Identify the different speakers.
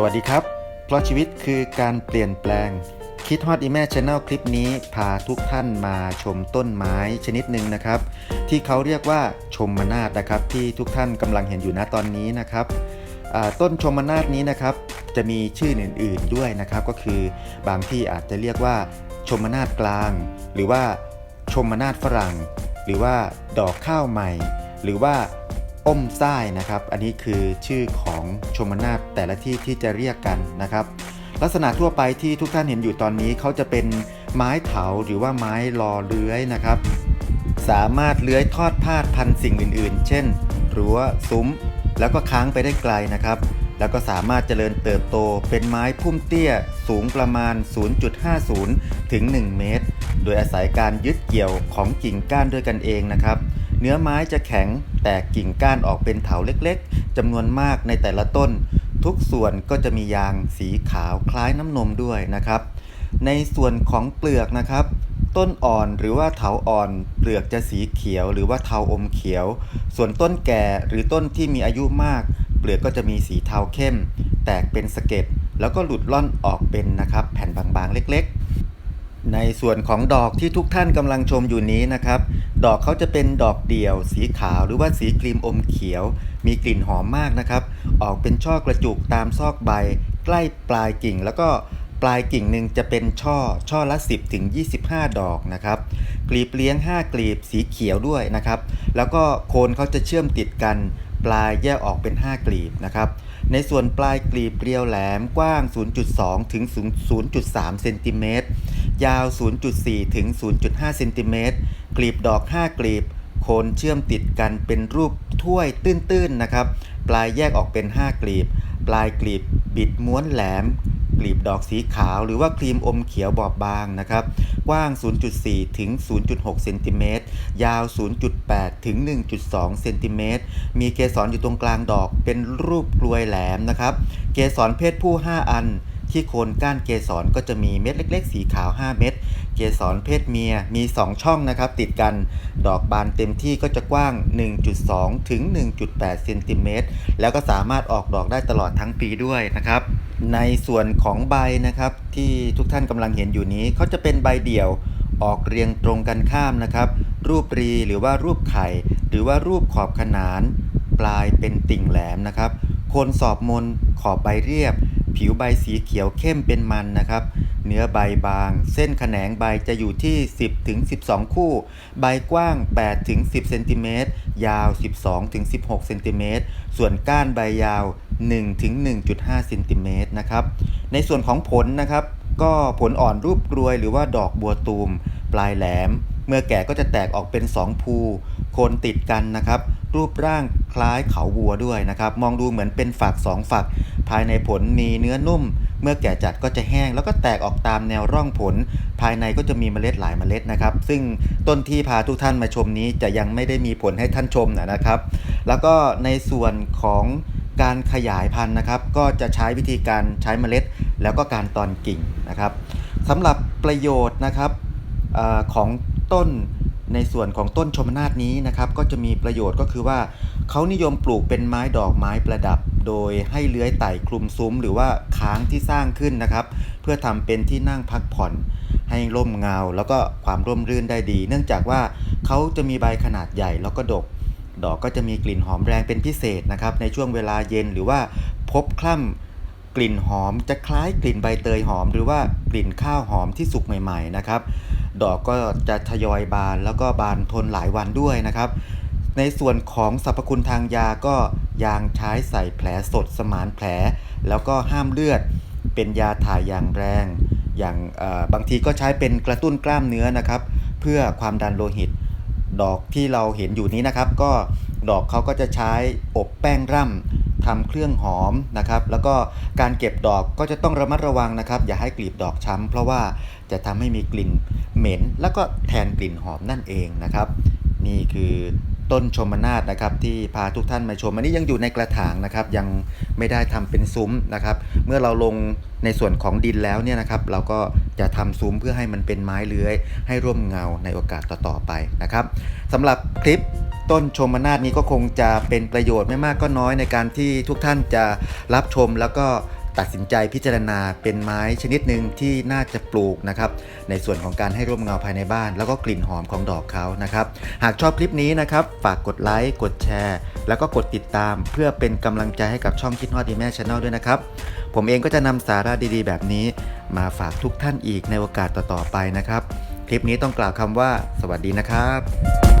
Speaker 1: สวัสดีครับ เพราะชีวิตคือการเปลี่ยนแปลง คิดฮอตอีแม่ชแนลคลิปนี้พาทุกท่านมาชมต้นไม้ชนิดหนึ่งนะครับ ที่เขาเรียกว่าชมมนาดนะครับ ที่ทุกท่านกำลังเห็นอยู่ณตอนนี้นะครับต้นชมมนาดนี้นะครับ จะมีชื่ออื่น ๆด้วยนะครับ ก็คือบางที่อาจจะเรียกว่า ชมนาดกลาง หรือว่าชมนาดฝรั่ง หรือว่าดอกข้าวใหม่ หรือว่า อ้มส้นะครับ อันนี้คือชื่อของชมนาทแต่ละที่ที่จะเรียกกันนะครับ ลักษณะทั่วไปที่ทุกท่านเห็นอยู่ตอนนี้เขาจะเป็นไม้เถาหรือว่าไม้รอเลื้อยนะครับ สามารถเลื้อยทอดพาดพันสิ่งอื่น ๆ เช่นรั้วซุ้ม แล้วก็ค้างไปได้ไกลนะครับ แล้วก็สามารถเจริญเติบโตเป็นไม้พุ่มเตี้ยสูงประมาณ 0.50 ถึง 1 เมตร โดยอาศัยการยึดเกี่ยวของกิ่งก้านด้วยกันเองนะครับ เนื้อไม้จะแข็งแตกกิ่งก้านออกเป็นเถาเล็กๆจำนวนมากในแต่ละต้น ทุกส่วนก็จะมียางสีขาวคล้ายน้ำนมด้วยนะครับ ในส่วนของเปลือกนะครับ ต้นอ่อนหรือว่าเถาอ่อน เปลือกจะสีเขียว หรือว่าเทาอมเขียว ส่วนต้นแก่หรือต้นที่มีอายุมาก เปลือกก็จะมีสีเทาเข้ม แตกเป็นสะเก็ดแล้วก็หลุดล่อนออกเป็นนะครับ แผ่นบางๆเล็กๆ ในส่วนของดอกที่ทุกท่านกำลังชมอยู่นี้นะครับ ดอกเขาจะเป็นดอกเดี่ยว สีขาวหรือว่าสีครีมอมเขียว มีกลิ่นหอมมากนะครับ ออกเป็นช่อกระจุกตามซอกใบ ใกล้ปลายกิ่ง แล้วก็ปลายกิ่งหนึ่งจะเป็นช่อ ช่อละ 10ถึง25 ดอกนะครับ กลีบเลี้ยง 5 กลีบสีเขียวด้วยนะครับ แล้วก็โคนเขาจะเชื่อมติดกัน ปลายแยกออกเป็น 5 กลีบนะครับในส่วนปลายกลีบเรียวแหลมกว้าง 0.2 ถึง 0.3 เซนติเมตร ยาว 0.4 ถึง 0.5 เซนติเมตร กลีบดอก 5 กลีบ โคนเชื่อมติดกันเป็นรูปถ้วยตื้นๆนะครับ ปลายแยกออกเป็น 5 กลีบ ปลายกลีบบิดม้วนแหลม กลีบดอกสีขาว หรือว่าครีมอมเขียวบอบบางนะครับ กว้าง 0.4 ถึง 0.6 เซนติเมตร ยาว 0.8 ถึง 1.2 เซนติเมตร มีเกสรอยู่ตรงกลางดอกเป็นรูปกลวยแหลมนะครับ เกสรเพศผู้ 5 อัน ที่โคนก้านเกสรก็จะมีเม็ดเล็ก ๆ สีขาว 5 เม็ด เกสรเพศเมียมี 2 ช่องนะครับติดกัน ดอกบานเต็มที่ก็จะกว้าง 1.2 ถึง 1.8 เซนติเมตร แล้วก็สามารถออกดอกได้ตลอดทั้งปีด้วยนะครับ ในส่วนของใบนะครับที่ทุกท่านกำลังเห็นอยู่นี้เขาจะเป็นใบเดี่ยวออกเรียงตรงกันข้ามนะครับ รูปรีหรือว่ารูปไข่ หรือว่ารูปขอบขนาน ปลายเป็นติ่งแหลมนะครับโคนสอบมนขอบใบเรียบ ผิวใบสีเขียวเข้มเป็นมันนะครับ เนื้อใบบาง เส้นแขนงใบจะอยู่ที่ 10ถึง12 คู่ ใบกว้าง8ถึง10เซนติเมตรยาว 12ถึง16เซนติเมตรส่วนก้านใบยาว1ถึง1.5เซนติเมตรนะครับ ในส่วนของผลนะครับ ก็ผลอ่อนรูปกรวยหรือว่าดอกบัวตูม ปลายแหลม เมื่อแก่ก็จะแตกออกเป็น 2 ภูโคนติดกันนะครับ รูปร่างคล้ายเขาวัวด้วยนะครับ มองดูเหมือนเป็นฝักสองฝัก ภายในผลมีเนื้อนุ่ม เมื่อแก่จัดก็จะแห้ง แล้วก็แตกออกตามแนวร่องผล ภายในก็จะมีเมล็ดหลายเมล็ดนะครับ ซึ่งต้นที่พาทุกท่านมาชมนี้จะยังไม่ได้มีผลให้ท่านชมนะครับ แล้วก็ในส่วนของการขยายพันธุ์นะครับ ก็จะใช้วิธีการใช้เมล็ด แล้วก็การตอนกิ่งนะครับสำหรับประโยชน์นะครับออของ ต้นในส่วนของต้นชมนาทนี้นะครับก็จะมีประโยชน์ก็คือว่าเขานิยมปลูกเป็นไม้ดอกไม้ประดับ โดยให้เลื้อยไต่คลุมซุ้ม หรือว่าค้างที่สร้างขึ้นนะครับ เพื่อทำเป็นที่นั่งพักผ่อนให้ร่มเงา แล้วก็ความร่มรื่นได้ดี เนื่องจากว่าเขาจะมีใบขนาดใหญ่แล้วก็ดก ดอกก็จะมีกลิ่นหอมแรงเป็นพิเศษนะครับในช่วงเวลาเย็นหรือว่าพบคล่ำ กลิ่นหอมจะคล้ายกลิ่นใบเตยหอม หรือว่ากลิ่นข้าวหอมที่สุกใหม่ๆนะครับ ดอกก็จะทยอยบานแล้วก็บานทนหลายวันด้วยนะครับ ในส่วนของสรรพคุณทางยาก็ยางใช้ใส่แผลสดสมานแผล แล้วก็ห้ามเลือด เป็นยาถ่ายอย่างแรง อย่างเอ่อบางทีก็ใช้เป็นกระตุ้นกล้ามเนื้อนะครับ เพื่อความดันโลหิต ดอกที่เราเห็นอยู่นี้นะครับ ก็ดอกเขาก็จะใช้อบแป้งร่ำ ทำเครื่องหอมนะครับ แล้วก็การเก็บดอกก็จะต้องระมัดระวังนะครับ อย่าให้กลีบดอกช้ำเพราะว่าจะทำให้มีกลิ่นเหม็น แล้วก็แทนกลิ่นหอมนั่นเองนะครับ นี่คือต้นชมนาทนะครับที่พาทุกท่านมาชมอันนี้ยังอยู่ในกระถางนะครับ ยังไม่ได้ทำเป็นซุ้มนะครับ เมื่อเราลงในส่วนของดินแล้วเนี่ยนะครับ เราก็จะทำซุ้มเพื่อให้มันเป็นไม้เลื้อย ให้ร่วมเงาในโอกาสต่อๆไปนะครับสำหรับคลิป ต้นชมนาทนี้ก็คงจะเป็นประโยชน์ไม่มากก็น้อยในการที่ทุกท่านจะรับชมแล้วก็ตัดสินใจพิจารณาเป็นไม้ชนิดหนึ่งที่น่าจะปลูกนะครับในส่วนของการให้ร่มเงาภายในบ้าน แล้วก็กลิ่นหอมของดอกเขานะครับ หากชอบคลิปนี้นะครับ ฝากกดไลค์กดแชร์ แล้วก็กดติดตาม เพื่อเป็นกำลังใจให้กับช่องคิดฮอดดีแม่ชาแนลด้วยนะครับ ผมเองก็จะนำสาระดีๆ แบบนี้ มาฝากทุกท่านอีกในโอกาสต่อๆไปนะครับ คลิปนี้ต้องกล่าวคำว่า สวัสดีนะครับ